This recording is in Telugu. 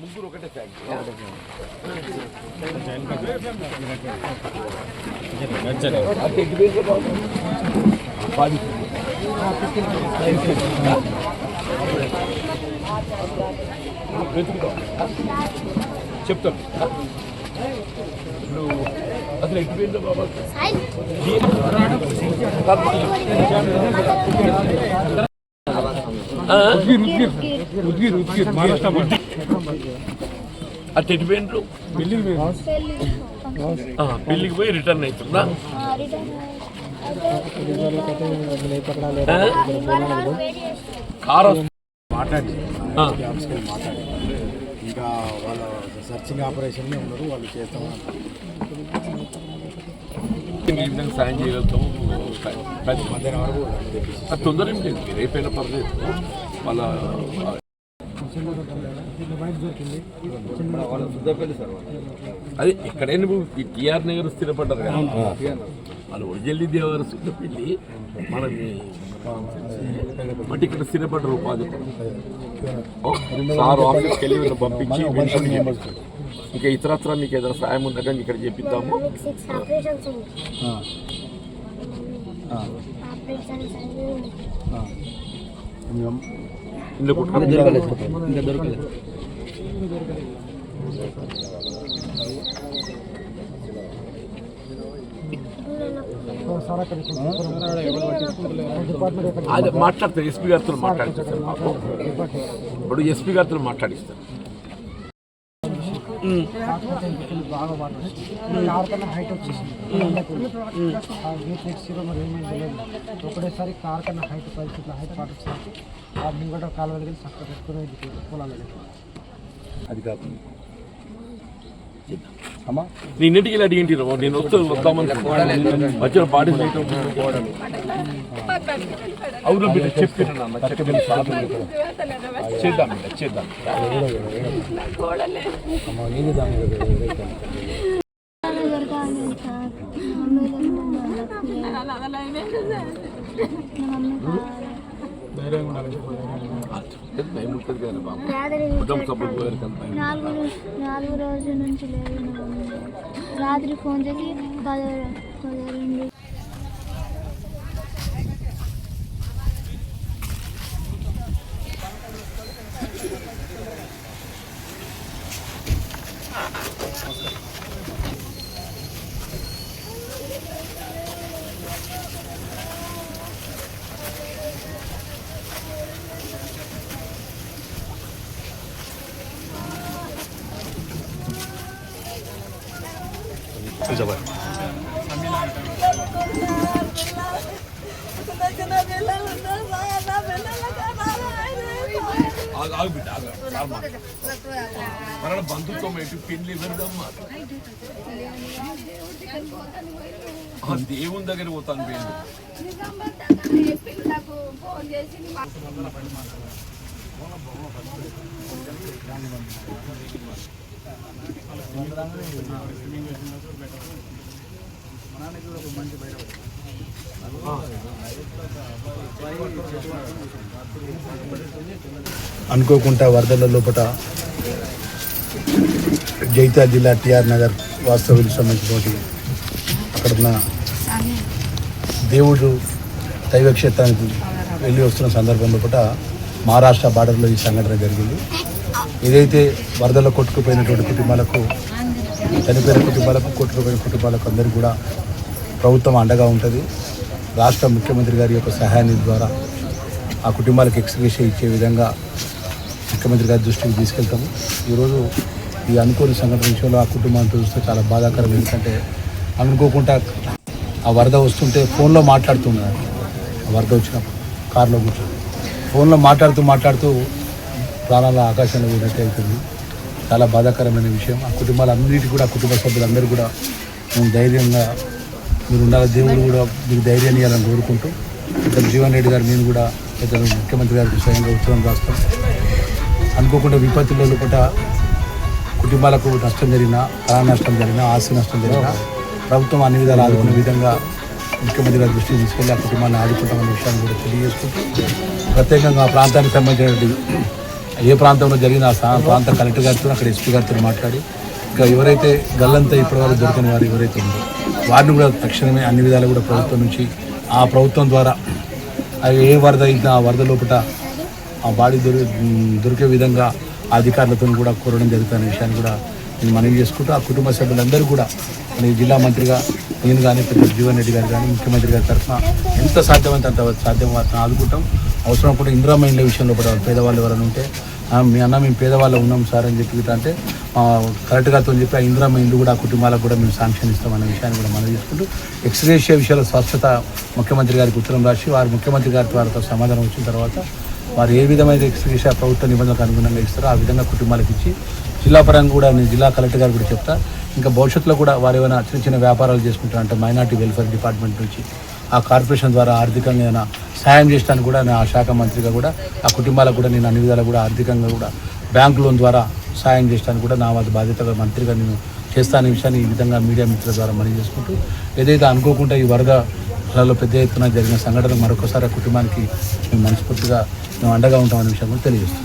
ముగ్గురు ఒకటే ఫ్యాక్టరీ అంటే ఎటు పోయిందో బాబు? ఇప్పుడు అసలు ఎటు పోయిందో బాబా అటు ఎటు పోయిండ్రు ఆ, పెళ్ళికి పోయి రిటర్న్ అవుతుందా కారు మాట్లాడి. ఆ, ఇంకా వాళ్ళ సర్చింగ్ ఆపరేషన్ ఉన్నారు వాళ్ళు చేస్తాం సాయం చేయగలుగుతాం కానీ మధ్యాహ్నం వరకు తొందర ఏం లేదు. అయిపోయిన పర్లేదు. వాళ్ళ అదే ఎక్కడైనా నువ్వు ఈ టీఆర్ నగర్ స్థిరపడ్డారు కదా. వాళ్ళు ఒరిజినల్ దేవారు పెళ్ళి మనం బట్ ఇక్కడ స్థిరపడ్డారు ఉపాధి సార్ ఆఫీస్కి వెళ్ళి పంపించి మెన్షన్ చేయించు. ఇంకా ఇతరత్ర మీకు ఏదైనా సాయం ఉందంటే ఇక్కడ చెప్పిద్దాము. ఆపరేషన్స్ మాట్లాడతారు. ఎస్పీ గారితో మాట్లాడిస్తారు మాకు ఇప్పుడు ఎస్పీ గారితో మాట్లాడిస్తారు. బాగా పడ్డాయి కారు హైట్ వచ్చేసింది ఆ గేట్ ఎక్సిరో మరి తెలియదు ఒకటేసారి కార్ కన్నా హైట్ పైకి హైట్ పాట వచ్చేసరికి ఆ ముంగట కాలువ దగ్గర చక్క పెట్టుకుని పొలాలు అది కాకుండా. నిన్నింటికి ఇలా అడిగింటి నేను వస్తే వద్దామని మధ్యలో పాడి అవును బిడ్డ చెప్పిన చేద్దాం బిడ్డ చేద్దాం అమ్మ నేను దాని భయం ఉంటుంది కదా బాబు కుటుంబ పోయారు నాలుగు నాలుగు రోజుల నుంచి లేదు రాత్రి ఫోన్ చేసి పదో పదో రెండు ఆగు, ఆగు బిడ్డ ఆగు. సార్ బంధుత్వం ఏంటి పెళ్ళి వెళ్దామ్మా ఆ దేవుని దగ్గర పోతాను పెళ్ళి అనుకోకుండా వరదల లోపల జైతాల్ జిల్లా టిఆర్ నగర్ వాస్తవులకు సంబంధించినటువంటి అక్కడ ఉన్న దేవుడు దైవక్షేత్రానికి వెళ్ళి వస్తున్న సందర్భం లోపల మహారాష్ట్ర బార్డర్లో ఈ సంఘటన జరిగింది. ఏదైతే వరదల్లో కొట్టుకుపోయినటువంటి కుటుంబాలకు చనిపోయిన కుటుంబాలకు కొట్టుకుపోయిన కుటుంబాలకు అందరికీ కూడా ప్రభుత్వం అండగా ఉంటుంది. రాష్ట్ర ముఖ్యమంత్రి గారి యొక్క సహాయాన్ని ద్వారా ఆ కుటుంబాలకు ఎక్స్గ్రేషన్ ఇచ్చే విధంగా ముఖ్యమంత్రి గారి దృష్టికి తీసుకెళ్తాము. ఈరోజు ఈ అనుకోని సంఘటన విషయంలో ఆ కుటుంబాన్ని చూస్తే చాలా బాధాకరం. ఎందుకంటే అనుకోకుండా ఆ వరద వస్తుంటే ఫోన్లో మాట్లాడుతున్నారు ఆ వరద వచ్చినప్పుడు కారులో కూర్చొని ఫోన్లో మాట్లాడుతూ మాట్లాడుతూ ప్రాణాల ఆకాశంలో పోయినట్టు అవుతుంది చాలా బాధాకరమైన విషయం. ఆ కుటుంబాలన్నిటి కూడా కుటుంబ సభ్యులందరూ కూడా మేము ధైర్యంగా మీరు ఉండాలి దేవుడు కూడా మీకు ధైర్యాన్ని ఇవ్వాలని కోరుకుంటూ ఇతను జీవన్ రెడ్డి గారు నేను కూడా ఇద్దరు ముఖ్యమంత్రి గారికి స్వయంగా ఉత్తరం రాస్తాం. అనుకోకుండా విపత్తుల లోపల కుటుంబాలకు నష్టం జరిగినా ప్రాణ నష్టం జరిగినా ఆస్తి నష్టం జరిగినా ప్రభుత్వం అన్ని విధాలు ఆదుకునే విధంగా ముఖ్యమంత్రి గారి దృష్టికి తీసుకెళ్ళి ఆ కుటుంబాన్ని ఆదుకుంటామనే విషయాన్ని కూడా తెలియజేసుకుంటూ ప్రత్యేకంగా ఆ ప్రాంతానికి సంబంధించినటువంటి ఏ ప్రాంతంలో జరిగిన ఆ ప్రాంత కలెక్టర్ గారితో అక్కడ ఎస్పీ గారితో మాట్లాడి ఇంకా ఎవరైతే గల్లంతా ఇప్పటివరకు దొరికిన వారు ఎవరైతే ఉందో వారిని కూడా తక్షణమే అన్ని విధాలు కూడా ప్రభుత్వం నుంచి ఆ ప్రభుత్వం ద్వారా ఏ వరద అయితే ఆ వరద లోపల ఆ బాడీ దొరి దొరికే విధంగా ఆ అధికారులతో కూడా కోరడం జరుగుతున్న విషయాన్ని కూడా నేను మనవి చేసుకుంటూ ఆ కుటుంబ సభ్యులందరూ కూడా నేను జిల్లా మంత్రిగా నేను కానీ పెద్ద జీవన్ రెడ్డి గారు కానీ ముఖ్యమంత్రి గారి తరఫున ఎంత సాధ్యమైతే అంత సాధ్యం వాటిని ఆదుకుంటాం. అవసరం కూడా ఇందిరా ఇండ్ల విషయంలో కూడా పేదవాళ్ళు ఎవరైనా ఉంటే మీ అన్న మేము పేదవాళ్ళు ఉన్నాం సార్ అని చెప్పి అంటే కరెక్ట్గా కరెక్ట్ చెప్పి ఆ ఇందిరా ఇండ్లు కూడా ఆ కుటుంబాలకు కూడా మేము శాంక్షన్ ఇస్తామనే విషయాన్ని కూడా మనం చేసుకుంటూ ఎక్స్రేషియా విషయాల స్వచ్ఛత ముఖ్యమంత్రి గారికి ఉత్తరం రాసి వారు ముఖ్యమంత్రి గారి వారితో సమాధానం వచ్చిన తర్వాత వారు ఏ విధమైన ఎక్స్రేషియా ప్రభుత్వ నిబంధనలకు అనుగుణంగా ఇస్తారో ఆ విధంగా కుటుంబాలకు ఇచ్చి జిల్లా పరంగా కూడా నేను జిల్లా కలెక్టర్ గారు కూడా చెప్తా ఇంకా భవిష్యత్తులో కూడా వారు ఏమైనా చిన్న చిన్న వ్యాపారాలు చేసుకుంటారు అంటే మైనార్టీ వెల్ఫేర్ డిపార్ట్మెంట్ నుంచి ఆ కార్పొరేషన్ ద్వారా ఆర్థికంగా ఏమైనా సాయం చేయడానికి కూడా నేను ఆ శాఖ మంత్రిగా కూడా ఆ కుటుంబాలకు కూడా నేను అన్ని విధాలు కూడా ఆర్థికంగా కూడా బ్యాంక్ లోన్ ద్వారా సాయం చేయడానికి కూడా నా వద్ద బాధ్యతగా మంత్రిగా నేను చేస్తానే విషయాన్ని ఈ విధంగా మీడియా మిత్రుల ద్వారా మనం చేసుకుంటూ ఏదైతే అనుకోకుండా ఈ వరదలలో పెద్ద ఎత్తున జరిగిన సంఘటన మరొకసారి ఆ కుటుంబానికి మేము మనస్ఫూర్తిగా మేము అండగా ఉంటామనే విషయం కూడా తెలియజేస్తాం